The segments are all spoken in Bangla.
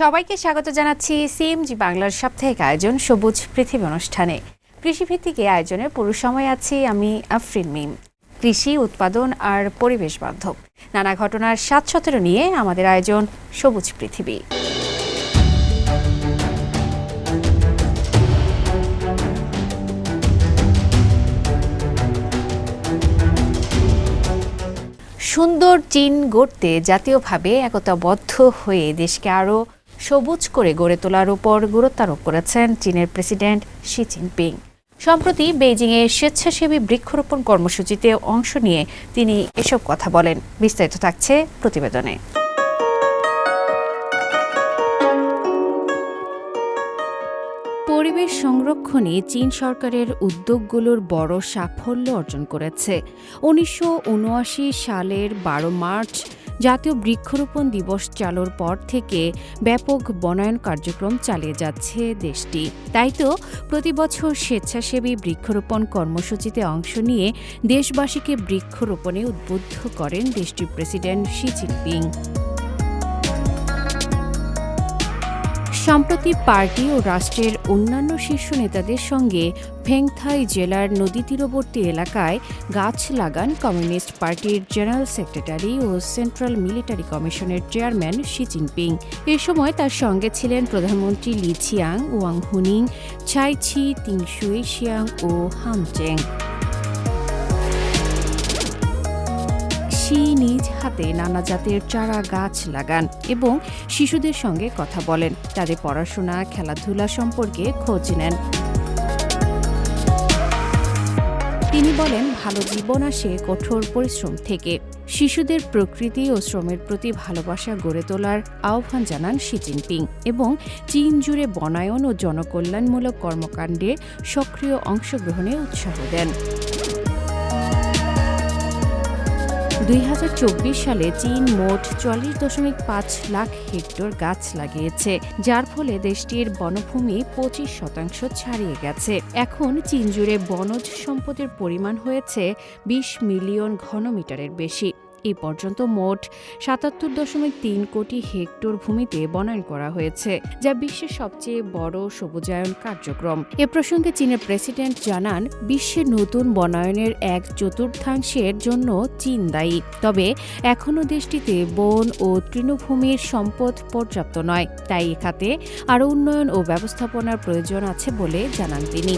সবাইকে স্বাগত জানাচ্ছি সিএমজি বাংলার সাপ্তাহিক আয়োজন সবুজ পৃথিবী অনুষ্ঠানে। কৃষিভিত্তিক এই আয়োজনে পুরো সময় আছি আমি আফরিন মিম। কৃষি, উৎপাদন আর পরিবেশ বান্ধব। নানা ঘটনার সাত সতেরো নিয়ে আমাদের আয়োজন সবুজ পৃথিবী। সুন্দর চীন গড়তে জাতীয়ভাবে একতাবদ্ধ হয়ে দেশকে আরও সবুজ করে গড়ে তোলার উপর গুরুত্বারোপ করেছেন চীনের প্রেসিডেন্ট শি জিনপিং। সম্প্রতি বেইজিংয়ে স্বেচ্ছাসেবী বৃক্ষরোপণ কর্মসূচিতে অংশ নিয়ে তিনি এসব কথা বলেন। বিস্তারিত থাকছে প্রতিবেদনে। পরিবেশ সংরক্ষণে চীন সরকারের উদ্যোগগুলোর বড় সাফল্য অর্জন করেছে। উনিশশো উনআশি সালের বারো মার্চ জাতীয় বৃক্ষরোপণ দিবস চালুর পর থেকে ব্যাপক বনায়ন কার্যক্রম চালিয়ে যাচ্ছে দেশটি। তাই তো প্রতি বছর স্বেচ্ছাসেবী বৃক্ষরোপণ কর্মসূচিতে অংশ নিয়ে দেশবাসীকে বৃক্ষরোপণে উদ্বুদ্ধ করেন দেশটির প্রেসিডেন্ট শি জিনপিং। সম্প্রতি পার্টি ও রাষ্ট্রের অন্যান্য শীর্ষ নেতাদের সঙ্গে ফেংথাই জেলার নদী তীরবর্তী এলাকায় গাছ লাগান কমিউনিস্ট পার্টির জেনারেল সেক্রেটারি ও সেন্ট্রাল মিলিটারি কমিশনের চেয়ারম্যান শি জিনপিং। এ সময় তার সঙ্গে ছিলেন প্রধানমন্ত্রী লি ছিয়াং ওয়াং হুনিং ছাই ছি তিংশুই শিয়াং ও হামচেং নিজ হাতে নানা জাতের চারা গাছ লাগান এবং শিশুদের সঙ্গে কথা বলেন। তাদের পড়াশোনা, খেলাধুলা সম্পর্কে খোঁজ নেন। তিনি বলেন, ভালো জীবন আসে কঠোর পরিশ্রম থেকে। শিশুদের প্রকৃতি ও শ্রমের প্রতি ভালোবাসা গড়ে তোলার আহ্বান জানান শি জিনপিং এবং চীন জুড়ে বনায়ন ও জনকল্যাণমূলক কর্মকাণ্ডে সক্রিয় অংশগ্রহণে উৎসাহ দেন। দুই হাজার চব্বিশ সালে চীন মোট চল্লিশ দশমিক পাঁচ লাখ হেক্টর গাছ লাগিয়েছে, যার ফলে দেশটির বনভূমি পঁচিশ শতাংশ ছাড়িয়ে গেছে। এখন চীন জুড়ে বনজ সম্পদের পরিমাণ হয়েছে বিশ মিলিয়ন ঘনমিটারের বেশি। এই পর্যন্ত মোট সাতাত্তর দশমিক তিন কোটি হেক্টর ভূমিতে বনায়ন করা হয়েছে, যা বিশ্বের সবচেয়ে বড় সবুজায়ন কার্যক্রম। এ প্রসঙ্গে চীনের প্রেসিডেন্ট জানান বিশ্বের নতুন বনায়নের এক চতুর্থাংশের জন্য চীন দায়ী। তবে এখনও দেশটিতে বন ও তৃণভূমির সম্পদ পর্যাপ্ত নয়, তাই এ খাতে আরও উন্নয়ন ও ব্যবস্থাপনার প্রয়োজন আছে বলে জানান তিনি।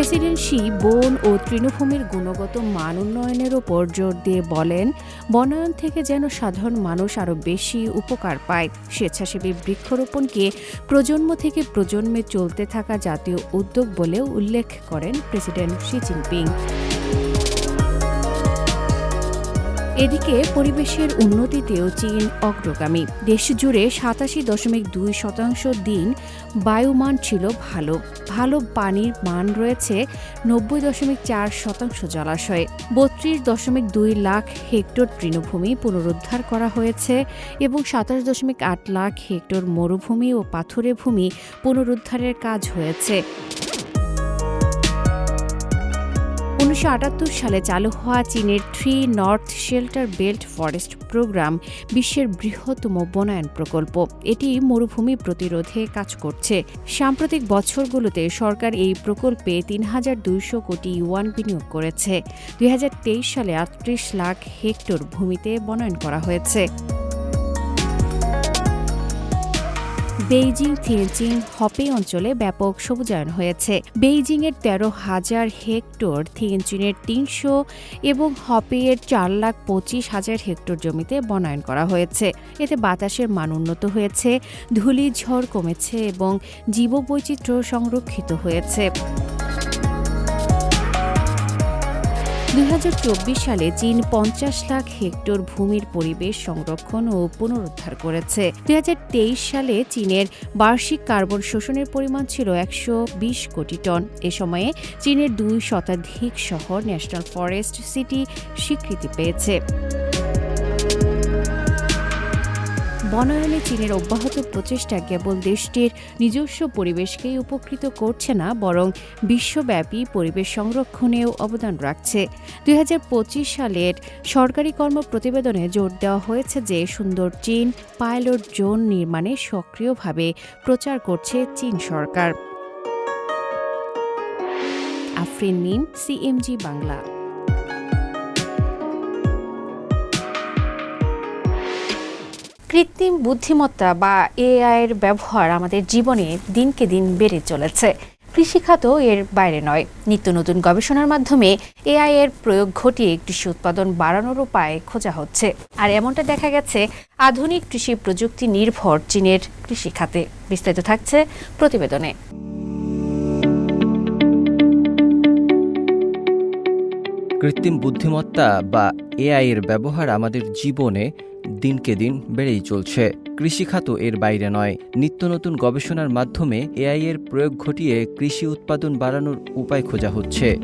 প্রেসিডেন্ট শি বন ও তৃণভূমির গুণগত মান উন্নয়নের ওপর জোর দিয়ে বলেন, বনায়ন থেকে যেন সাধারণ মানুষ আরও বেশি উপকার পায়। স্বেচ্ছাসেবী বৃক্ষরোপণকে প্রজন্ম থেকে প্রজন্মে চলতে থাকা জাতীয় উদ্যোগ বলেও উল্লেখ করেন প্রেসিডেন্ট শি জিনপিং। এদিকে পরিবেশের উন্নতিতেও চীন অগ্রগামী। দেশ জুড়ে সাতাশি দশমিক দুই শতাংশ দিন বায়ুমান ছিল ভালো। ভালো পানির মান রয়েছে নব্বই দশমিক চার শতাংশ জলাশয়ে। বত্রিশ দশমিক দুই লাখ হেক্টর তৃণভূমি পুনরুদ্ধার করা হয়েছে এবং সাতাশ দশমিক আট লাখ হেক্টর মরুভূমি ও পাথুরে ভূমি পুনরুদ্ধারের কাজ হয়েছে। উনিশশো সালে চালু হওয়া চীনের three north shelter belt forest programme বিশ্বের বৃহত্তম বনায়ন প্রকল্প। এটি মরুভূমি প্রতিরোধে কাজ করছে। সাম্প্রতিক বছরগুলোতে সরকার এই প্রকল্পে তিন হাজার দুইশো কোটি ইউয়ান বিনিয়োগ করেছে। দুই হাজার তেইশ সালে আটত্রিশ লাখ হেক্টর ভূমিতে বনায়ন করা হয়েছে। বেইজিং থিয়েজিং হপে অঞ্চলে ব্যাপক সবুজায়ন হয়েছে। বেইজিংয়ের তেরো হাজার হেক্টর থিয়েনচিনের তিনশো এবং হপের চার লাখ পঁচিশ হাজার হেক্টর জমিতে বনায়ন করা হয়েছে। এতে বাতাসের মান উন্নত হয়েছে, ধূলিঝড় কমেছে এবং জীববৈচিত্র্য সংরক্ষিত হয়েছে। দুই হাজার চব্বিশ সালে চীন পঞ্চাশ লাখ হেক্টর ভূমির পরিবেশ সংরক্ষণ ও পুনরুদ্ধার করেছে। দুই হাজার তেইশ সালে চীনের বার্ষিক কার্বন শোষণের পরিমাণ ছিল একশো বিশ কোটি টন। এ সময়ে চীনের দুই শতাধিক শহর ন্যাশনাল ফরেস্ট সিটি স্বীকৃতি পেয়েছে। বনায়নে চীনের অব্যাহত প্রচেষ্টা কেবল দেশটির নিজস্ব পরিবেশকেই উপকৃত করছে না, বরং বিশ্বব্যাপী পরিবেশ সংরক্ষণেও অবদান রাখছে। দুই হাজার পঁচিশ সালের সরকারি কর্ম প্রতিবেদনে জোর দেওয়া হয়েছে যে, সুন্দর চীন পাইলট জোন নির্মাণে সক্রিয়ভাবে প্রচার করছে চীন সরকার। আফরিন মিম, সিএমজি বাংলা। কৃত্রিম বুদ্ধিমত্তা বা এআই এর ব্যবহার আমাদের জীবনে দিনকে দিন বেড়ে চলেছে। কৃষিখাতও এর বাইরে নয়। নিত্য নতুন গবেষণার মাধ্যমে এআই এর প্রয়োগ ঘটিয়ে কৃষি উৎপাদন বাড়ানোর উপায় খোঁজা হচ্ছে। আর এমনটা দেখা গেছে আধুনিক কৃষি প্রযুক্তি নির্ভর চীনের কৃষিখাতে। বিস্তারিত থাকছে প্রতিবেদনে। কৃত্রিম বুদ্ধিমত্তা বা এআই এর ব্যবহার আমাদের জীবনে দিনকে দিন বেড়েই চলছে। কৃষিখাত এর বাইরে নয়। নিত্য নতুন গবেষণার মাধ্যমে এআই এর প্রয়োগ ঘটিয়ে কৃষি উৎপাদন বাড়ানোর উপায় খোঁজা হচ্ছে।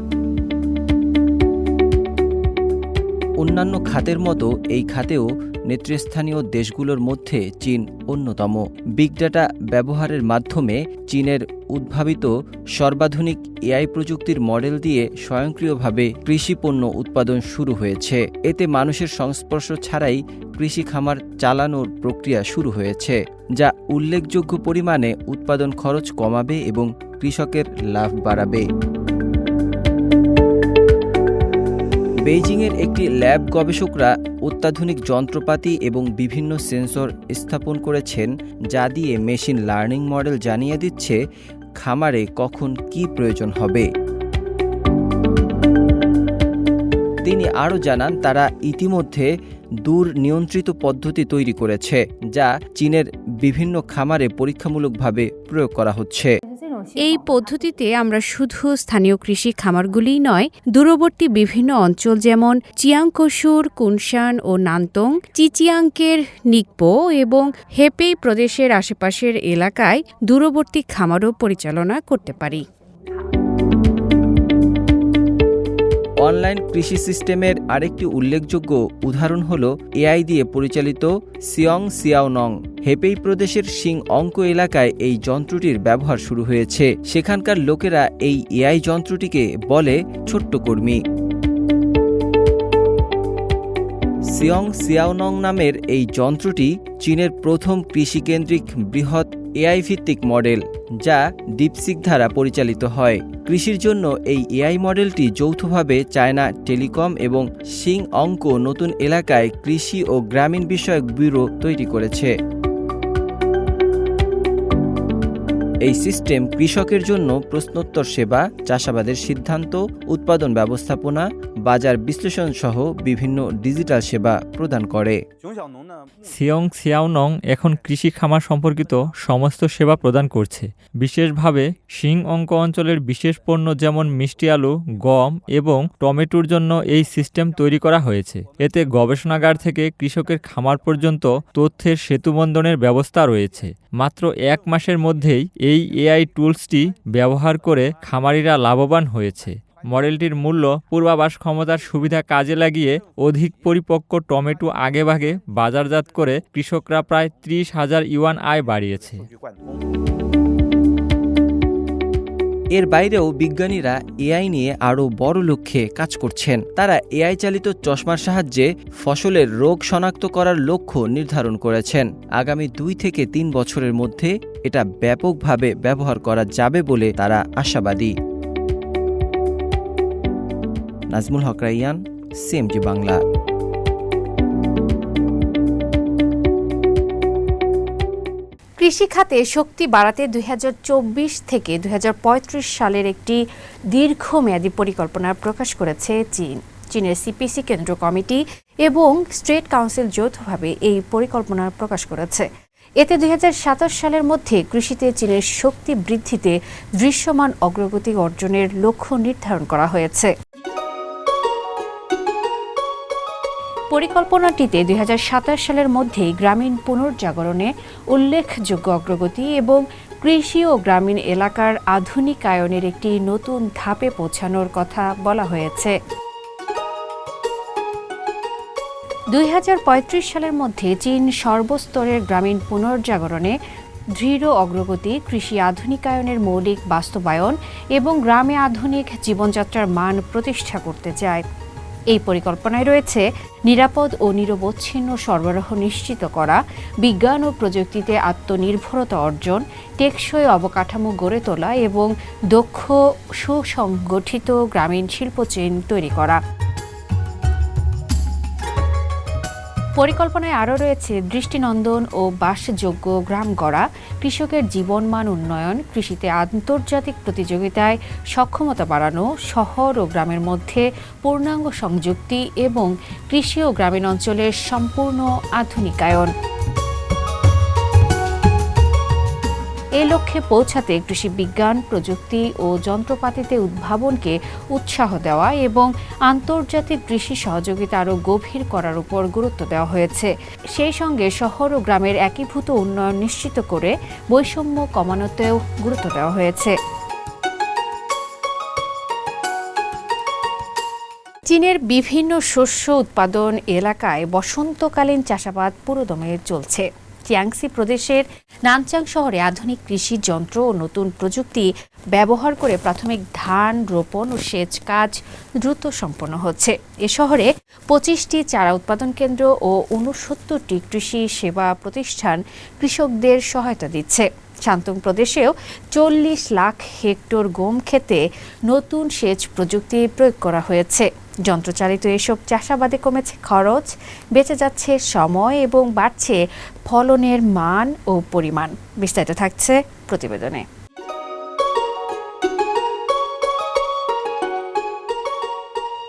অন্যান্য খাতের মতো এই খাতেও নেতৃস্থানীয় দেশগুলোর মধ্যে চীন অন্যতম। বিগ ডাটা ব্যবহারের মাধ্যমে চীনের উদ্ভাবিত সর্বাধুনিক এআই প্রযুক্তির মডেল দিয়ে স্বয়ংক্রিয়ভাবে কৃষি পণ্য উৎপাদন শুরু হয়েছে। এতে মানুষের সংস্পর্শ ছাড়াই কৃষি খামার চালানোর প্রক্রিয়া শুরু হয়েছে, যা উল্লেখযোগ্য পরিমাণে উৎপাদন খরচ কমাবে এবং কৃষকের লাভ বাড়াবে। বেইজিংয়ের একটি ল্যাব গবেষকরা অত্যাধুনিক যন্ত্রপাতি এবং বিভিন্ন সেন্সর স্থাপন করেছেন, যা দিয়ে মেশিন লার্নিং মডেল জানিয়ে দিচ্ছে, খামারে কখন কি প্রয়োজন হবে। তিনি আরও জানান, তারা ইতিমধ্যে দূর নিয়ন্ত্রিত পদ্ধতি তৈরি করেছে, যা চীনের বিভিন্ন খামারে পরীক্ষামূলকভাবে প্রয়োগ করা হচ্ছে। এই পদ্ধতিতে আমরা শুধু স্থানীয় কৃষি খামারগুলিই নয়, দূরবর্তী বিভিন্ন অঞ্চল যেমন চিয়াংকসুর, কুনশান ও নান্তং, চিচিয়াংকের নিকপো এবং হেপেই প্রদেশের আশেপাশের এলাকায় দূরবর্তী খামারও পরিচালনা করতে পারি। অনলাইন কৃষি সিস্টেমের আরেকটি উল্লেখযোগ্য উদাহরণ হল এআই দিয়ে পরিচালিত সিয়ং সিয়াওনং হেপেই প্রদেশের সিং অঙ্ক এলাকায় এই যন্ত্রটির ব্যবহার শুরু হয়েছে। সেখানকার লোকেরা এই এআই যন্ত্রটিকে বলে ছোট্ট কর্মী। সিয়ং সিয়াওনং নামের এই যন্ত্রটি চীনের প্রথম কৃষিকেন্দ্রিক বৃহৎ এআই ভিত্তিক মডেল, যা ডিপসিক দ্বারা পরিচালিত হয়। কৃষির জন্য এই এআই মডেলটি যৌথভাবে চায়না টেলিকম এবং সিং অঙ্ক নতুন এলাকায় কৃষি ও গ্রামীণ বিষয়ক ব্যুরো তৈরি করেছে। এই সিস্টেম কৃষকের জন্য প্রশ্নোত্তর সেবা, চাষাবাদের সিদ্ধান্ত, উৎপাদন ব্যবস্থাপনা, বাজার বিশ্লেষণ সহ বিভিন্ন ডিজিটাল সেবা প্রদান করে। সিয়ং সিয়াওনং এখন কৃষি খামার সম্পর্কিত সমস্ত সেবা প্রদান করছে। বিশেষভাবে শিং অঙ্ক অঞ্চলের বিশেষ পণ্য যেমন মিষ্টি আলু, গম এবং টমেটোর জন্য এই সিস্টেম তৈরি করা হয়েছে। এতে গবেষণাগার থেকে কৃষকের খামার পর্যন্ত তথ্যের সেতুবন্ধনের ব্যবস্থা রয়েছে। মাত্র এক মাসের মধ্যেই এই এআই টুলসটি ব্যবহার করে খামারিরা লাভবান হয়েছে। মডেলটির মূল্য পূর্বাবাস ক্ষমতার সুবিধা কাজে লাগিয়ে অধিক পরিপক্ক টমেটো আগেভাগে বাজারজাত করে কৃষকরা প্রায় ত্রিশ হাজার ইউয়ান আয় বাড়িয়েছে। এর বাইরেও বিজ্ঞানীরা এআই নিয়ে আরও বড় লক্ষ্যে কাজ করছেন। তারা এআই চালিত চশমার সাহায্যে ফসলের রোগ শনাক্ত করার লক্ষ্য নির্ধারণ করেছেন। আগামী দুই থেকে তিন বছরের মধ্যে এটা ব্যাপকভাবে ব্যবহার করা যাবে বলে তারা আশাবাদী। নাজমুল হক রাইয়ান, সিএমজি বাংলা। কৃষি খাতে শক্তি বাড়াতে দুই হাজার চব্বিশ থেকে দুই হাজার পঁয়ত্রিশ সালের একটি দীর্ঘমেয়াদী পরিকল্পনা প্রকাশ করেছে চীন। চীনের সিপিসি কেন্দ্র কমিটি এবং স্টেট কাউন্সিল যৌথভাবে এই পরিকল্পনা প্রকাশ করেছে। এতে দুই হাজার সাতাশ সালের মধ্যে কৃষিতে চীনের শক্তি বৃদ্ধিতে দৃশ্যমান অগ্রগতি অর্জনের লক্ষ্য নির্ধারণ করা হয়েছে। পরিকল্পনাটিতে দুই হাজার সাতাশ সালের মধ্যেই গ্রামীণ পুনর্জাগরণে উল্লেখযোগ্য অগ্রগতি এবং কৃষি ও গ্রামীণ এলাকার আধুনিকায়নের একটি নতুন ধাপে পৌঁছানোর কথা বলা হয়েছে। দুই হাজার পঁয়ত্রিশ সালের মধ্যে চীন সর্বস্তরের গ্রামীণ পুনর্জাগরণে দৃঢ় অগ্রগতি, কৃষি আধুনিকায়নের মৌলিক বাস্তবায়ন এবং গ্রামে আধুনিক জীবনযাত্রার মান প্রতিষ্ঠা করতে চায়। এই পরিকল্পনায় রয়েছে নিরাপদ ও নিরবচ্ছিন্ন সরবরাহ নিশ্চিত করা, বিজ্ঞান ও প্রযুক্তিতে আত্মনির্ভরতা অর্জন, টেকসই অবকাঠামো গড়ে তোলা এবং দক্ষ, সুসংগঠিত গ্রামীণ শিল্প চেইন তৈরি করা। পরিকল্পনায় আরও রয়েছে দৃষ্টিনন্দন ও বাসযোগ্য গ্রাম গড়া, কৃষকের জীবনমান উন্নয়ন, কৃষিতে আন্তর্জাতিক প্রতিযোগিতায় সক্ষমতা বাড়ানো, শহর ও গ্রামের মধ্যে পূর্ণাঙ্গ সংযুক্তি এবং কৃষি ও গ্রামীণ অঞ্চলের সম্পূর্ণ আধুনিকায়ন। এই লক্ষ্যে পৌঁছাতে কৃষি বিজ্ঞান, প্রযুক্তি ও যন্ত্রপাতিতে উদ্ভাবনকে উৎসাহ দেওয়া এবং আন্তর্জাতিক কৃষি সহযোগিতা আরও গভীর করার উপর গুরুত্ব দেওয়া হয়েছে। সেই সঙ্গে শহর ও গ্রামের একীভূত উন্নয়ন নিশ্চিত করে বৈষম্য কমানোতেও গুরুত্ব দেওয়া হয়েছে। চীনের বিভিন্ন শস্য উৎপাদন এলাকায় বসন্তকালীন চাষাবাদ পুরোদমে চলছে। চিয়াংসি প্রদেশের নানচাং শহরে আধুনিক কৃষি যন্ত্র ও নতুন প্রযুক্তি ব্যবহার করে প্রাথমিক ধান রোপণ ও সেচ কাজ দ্রুত সম্পন্ন হচ্ছে। এ শহরে পঁচিশটি চারা উৎপাদন কেন্দ্র ও উনসত্তরটি কৃষি সেবা প্রতিষ্ঠান কৃষকদের সহায়তা দিচ্ছে। শান্তং প্রদেশেও চল্লিশ লাখ হেক্টর গম খেতে নতুন সেচ প্রযুক্তি প্রয়োগ করা হয়েছে। যন্ত্রচালিত এসব চাষাবাদে কমেছে খরচ, বেঁচে যাচ্ছে সময় এবং বাড়ছে ফলনের মান ও পরিমাণ। বিস্তারিত থাকছে প্রতিবেদনে।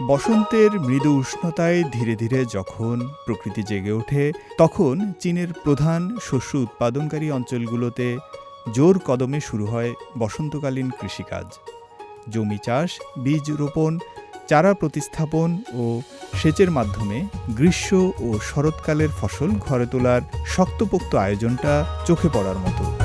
বসন্তের মৃদু উষ্ণতায় ধীরে ধীরে যখন প্রকৃতি জেগে ওঠে, তখন চীনের প্রধান শস্য উৎপাদনকারী অঞ্চলগুলোতে জোর কদমে শুরু হয় বসন্তকালীন কৃষিকাজ। জমি চাষ, বীজ রোপণ চারা প্রতিস্থাপন ও সেচের মাধ্যমে গ্রীষ্ম ও শরৎকালের ফসল ঘরে তোলার শক্তপোক্ত আয়োজনটা চোখে পড়ার মতো।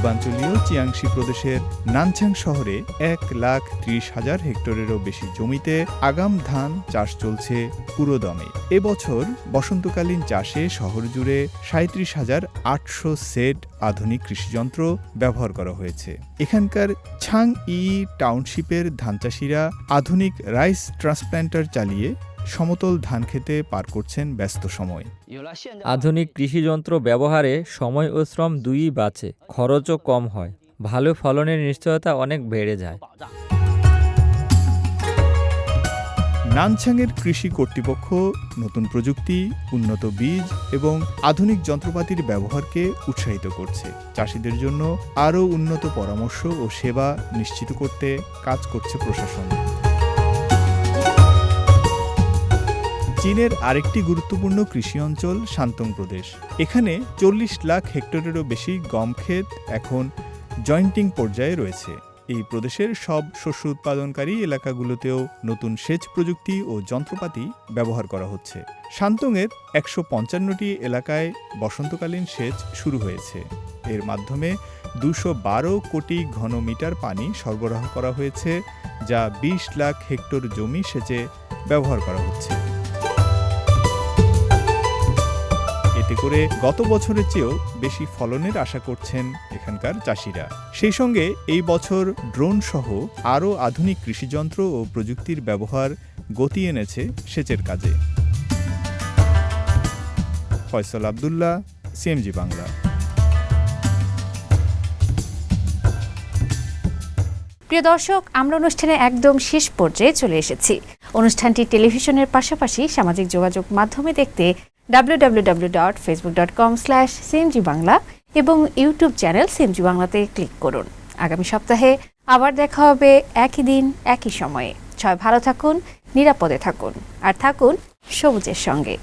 পূর্বাঞ্চলীয় চিয়াংশি প্রদেশের নানছাং শহরে এক লাখ ত্রিশ হাজার হেক্টরেরও বেশি জমিতে আগাম ধান চাষ চলছে পুরোদমে এবছর বসন্তকালীন চাষে শহর জুড়ে সাঁত্রিশ হাজার আটশো সেট আধুনিক কৃষিযন্ত্র ব্যবহার করা হয়েছে। এখানকার ছাং ই টাউনশিপের ধান চাষিরা আধুনিক রাইস ট্রান্সপ্ল্যান্টার চালিয়ে সমতল ধান খেতে পার করছেন ব্যস্ত সময়। আধুনিক কৃষিযন্ত্র ব্যবহারে সময় ও শ্রম দুইই বাঁচে খরচও কম হয় ভালো ফলনের নিশ্চয়তা অনেক বেড়ে যায়। নানছাংয়ের কৃষি কর্তৃপক্ষ নতুন প্রযুক্তি উন্নত বীজ এবং আধুনিক যন্ত্রপাতির ব্যবহারকে উৎসাহিত করছে। চাষিদের জন্য আরও উন্নত পরামর্শ ও সেবা নিশ্চিত করতে কাজ করছে প্রশাসন। চীনের আরেকটি গুরুত্বপূর্ণ কৃষি অঞ্চল শান্তং প্রদেশ। এখানে চল্লিশ লাখ হেক্টরেরও বেশি গম ক্ষেত এখন জয়েন্টিং পর্যায়ে রয়েছে। এই প্রদেশের সব শস্য উৎপাদনকারী এলাকাগুলোতেও নতুন সেচ প্রযুক্তি ও যন্ত্রপাতি ব্যবহার করা হচ্ছে। শান্তংয়ের একশো পঞ্চান্নটি এলাকায় বসন্তকালীন সেচ শুরু হয়েছে। এর মাধ্যমে দুশো বারো কোটি ঘনমিটার পানি সরবরাহ করা হয়েছে, যা বিশ লাখ হেক্টর জমি সেচে ব্যবহার করা হচ্ছে। করে গত বছরের চেয়েও বেশি ফলনের আশা করছেন এখানকার চাষিরা। সেই সঙ্গে এই বছর ড্রোন সহ আরও আধুনিক কৃষিযন্ত্র ও প্রযুক্তির ব্যবহার গতি এনেছে সেচের কাজে। ফয়সল আবদুল্লাহ সিএমজি বাংলা। প্রিয় দর্শক, আমরা অনুষ্ঠানে একদম শেষ পর্যায়ে চলে এসেছি। অনুষ্ঠানটি টেলিভিশনের পাশাপাশি সামাজিক যোগাযোগ মাধ্যমে দেখতে www.facebook.com স্ল্যাশ সিএমজি বাংলা এবং ইউটিউব চ্যানেল সিএমজি বাংলাতে ক্লিক করুন। আগামী সপ্তাহে আবার দেখা হবে একই দিন, একই সময়ে। ছয় ভালো থাকুন, নিরাপদে থাকুন। আর থাকুন সবুজের সঙ্গে।